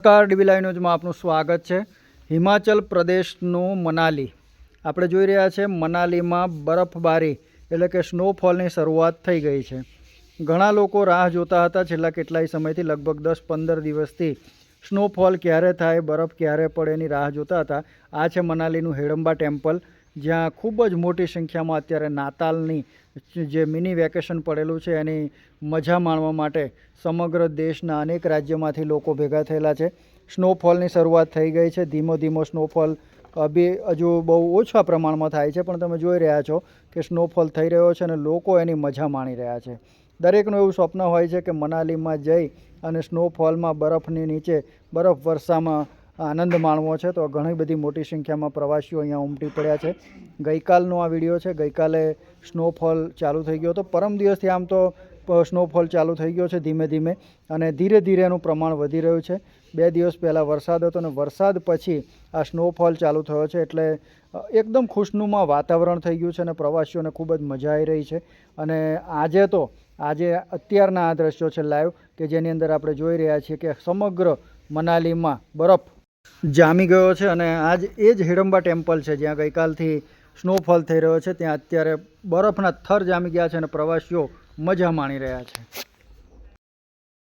નમસ્કાર ડીબીલાઈ ન્યૂઝમાં આપનું સ્વાગત છે. હિમાચલ પ્રદેશનું મનાલી. આપણે જોઈ રહ્યા છે, મનાલીમાં બરફબારી એટલે કે સ્નોફોલની શરૂઆત થઈ ગઈ છે. ઘણા લોકો રાહ જોતા હતા, છેલ્લા કેટલાય સમયથી લગભગ દસ પંદર દિવસથી સ્નોફોલ ક્યારે થાય, બરફ ક્યારે પડે એની રાહ જોતા હતા. આ છે મનાલીનું હેડંબા ટેમ્પલ. જ્યાં ખૂબ જ મોટી સંખ્યામાં અત્યારે નાતાલની જે મિની વેકેશન પડેલું છે, એની મજા માણવા માટે સમગ્ર દેશના અનેક રાજ્યમાંથી લોકો ભેગા થયેલા છે. સ્નોફોલની શરૂઆત થઈ ગઈ છે. ધીમો ધીમો સ્નોફોલ બી હજુ બહુ ઓછા પ્રમાણમાં થાય છે, પણ તમે જોઈ રહ્યા છો કે સ્નોફોલ થઈ રહ્યો છે અને લોકો એની મજા માણી રહ્યા છે. દરેકનું એવું સ્વપ્ન હોય છે કે મનાલીમાં જઈ અને સ્નોફોલમાં બરફની નીચે બરફ વર્ષામાં આનંદ માણવો છે. તો ઘણી બધી મોટી સંખ્યામાં પ્રવાસીઓ અહીંયા ઉમટી પડ્યા છે. ગઈકાલનો આ વીડિયો છે. ગઈકાલે સ્નોફોલ ચાલુ થઈ ગયો હતો. પરમ દિવસથી આમ તો સ્નોફોલ ચાલુ થઈ ગયો છે ધીમે ધીમે. અને ધીરે ધીરે એનું પ્રમાણ વધી રહ્યું છે. બે દિવસ પહેલાં વરસાદ હતો અને વરસાદ પછી આ સ્નોફોલ ચાલુ થયો છે. એટલે એકદમ ખુશનુમાં વાતાવરણ થઈ ગયું છે અને પ્રવાસીઓને ખૂબ જ મજા આવી રહી છે. અને આજે તો, આજે અત્યારના આ દ્રશ્યો છે લાઈવ કે જેની અંદર આપણે જોઈ રહ્યા છીએ કે સમગ્ર મનાલીમાં બરફ જામી ગયો છે અને આજ એ જ હિડમ્બા ટેમ્પલ છે, જ્યાં ગઈકાલથી સ્નોફોલ થઈ રહ્યો છે, ત્યાં અત્યારે બરફના થર જામી ગયા છે અને પ્રવાસીઓ મજા માણી રહ્યા છે.